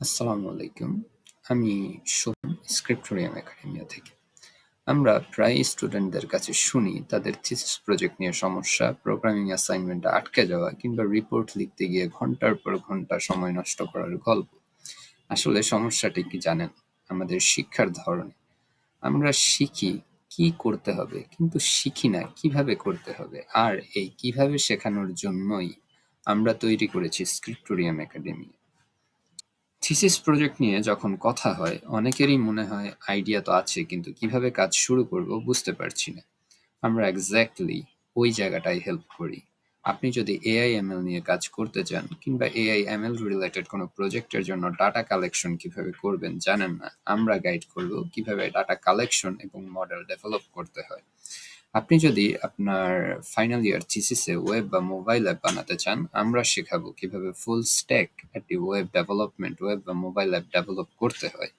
আসসালামু আলাইকুম। আমি শোভন স্ক্রিপ্টোরিয়াম একাডেমিয়া থেকে। আমরা প্রায়ই স্টুডেন্টদের কাছে শুনি তাদের থিসিস প্রজেক্ট নিয়ে সমস্যা, প্রোগ্রামিং অ্যাসাইনমেন্টে আটকে যাওয়া কিংবা রিপোর্ট লিখতে গিয়ে ঘণ্টার পর ঘণ্টা সময় নষ্ট করার গল্প। আসলে সমস্যাটি কি জানেন? আমাদের শিক্ষার ধরনে। আমরা শিখি কি করতে হবে কিন্তু শিখি না কীভাবে করতে হবে। আর এই কীভাবে শেখানোর জন্যই আমরা তৈরি করেছি স্ক্রিপ্টোরিয়াম একাডেমি। থিসিস প্রজেক্ট নিয়ে যখন কথা হয়, অনেকেরই মনে হয় আইডিয়া তো আছে, কিন্তু কীভাবে কাজ শুরু করব বুঝতে পারছি না। আমরা এক্স্যাক্টলি ওই জায়গাটায় হেল্প করি। আপনি যদি এআই এমএল নিয়ে কাজ করতে চান, কিংবা এআই এমএল রিলেটেড কোনো প্রজেক্টের জন্য ডাটা কালেকশন কীভাবে করবেন জানেন না, আমরা গাইড করব কীভাবে ডাটা কালেকশন এবং মডেল ডেভেলপ করতে হয়। আপনি যদি আপনার ফাইনাল ইয়ার থিসিসে ওয়েব বা মোবাইল অ্যাপ বানাতে চান, আমরা শেখাবো কীভাবে ফুল স্ট্যাক একটি ওয়েব ডেভেলপমেন্ট ওয়েব বা মোবাইল অ্যাপ ডেভেলপ করতে হয়।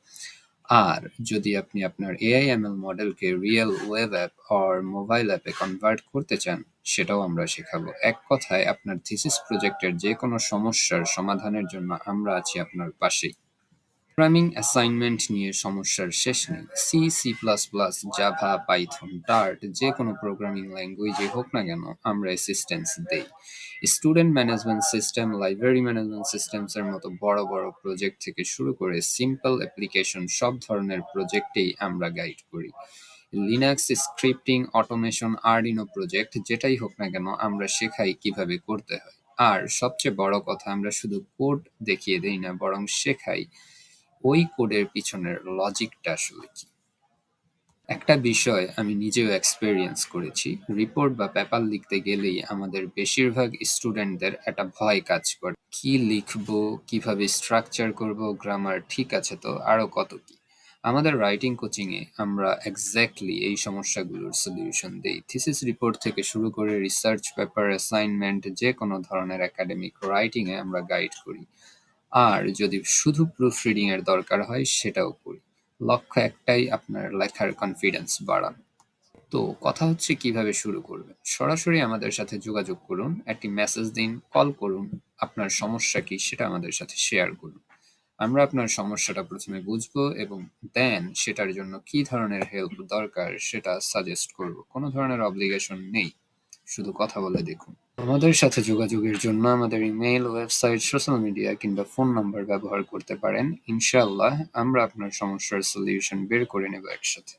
আর যদি আপনি আপনার এমএল মডেলকে real web app or mobile অ্যাপে কনভার্ট করতে চান, সেটাও আমরা শেখাবো। এক কথায় আপনার থিসিস প্রজেক্টের যে কোনো সমস্যার সমাধানের জন্য আমরা আছি আপনার পাশেই। প্রোগ্রামিং অ্যাসাইনমেন্ট নিয়ে সমস্যার শেষ নেই। C C plus plus Java Python Dart যে কোনো প্রোগ্রামিং ল্যাঙ্গুয়েজে হোক না কেন, আমরা অ্যাসিস্ট্যান্স দেই। Student management system library management সিস্টেমসের মতো বড় বড় প্রজেক্ট থেকে শুরু করে সিম্পল অ্যাপ্লিকেশন সব ধরনের প্রজেক্টেই আমরা গাইড করি। Linux scripting automation Arduino project যেটাই হোক না কেন, আমরা শেখাই কীভাবে করতে হয়। আর সবচেয়ে বড় কথা, আমরা শুধু কোড দেখিয়ে দেই না, বরং শেখাই। ওই কোডের পিছনের লজিকটা আসলে কি? একটা বিষয় আমি নিজেও এক্সপেরিয়েন্স করেছি। রিপোর্ট বা পেপার লিখতে গেলেই আমাদের বেশিরভাগ স্টুডেন্টদের একটা ভয় কাজ করে। কি লিখব, কীভাবে স্ট্রাকচার করব গ্রামার ঠিক আছে তো, আরও কত কি? আমাদের রাইটিং কোচিং এ আমরা এক্স্যাক্টলি এই সমস্যাগুলোর সলিউশন দেই। থিসিস রিপোর্ট থেকে শুরু করে রিসার্চ পেপার অ্যাসাইনমেন্ট যে কোনো ধরনের একাডেমিক রাইটিং এ আমরা গাইড করি। আর যদি শুধু প্রুফ রিডিং এর দরকার হয়, সেটাও করি। লক্ষ্য একটাই, আপনার লেখার কনফিডেন্স বাড়ানো। তো কথা হচ্ছে কীভাবে শুরু করবেন? সরাসরি আমাদের সাথে যোগাযোগ করুন, একটি মেসেজ দিন কল করুন, আপনার সমস্যা কি সেটা আমাদের সাথে শেয়ার করুন। আমরা আপনার সমস্যাটা প্রথমে বুঝব এবং দেন সেটার জন্য কি ধরনের হেল্প দরকার সেটা সাজেস্ট করব। কোনো ধরনের অব্লিগেশন নেই। শুধু কথা বলে দেখুন। আমাদের সাথে যোগাযোগের জন্য আমাদের ইমেইল, ওয়েবসাইট, সোশ্যাল মিডিয়া কিংবা ফোন নাম্বার ব্যবহার করতে পারেন। ইনশাআল্লাহ আমরা আপনার সমস্যার সলিউশন বের করে নেব একসাথে।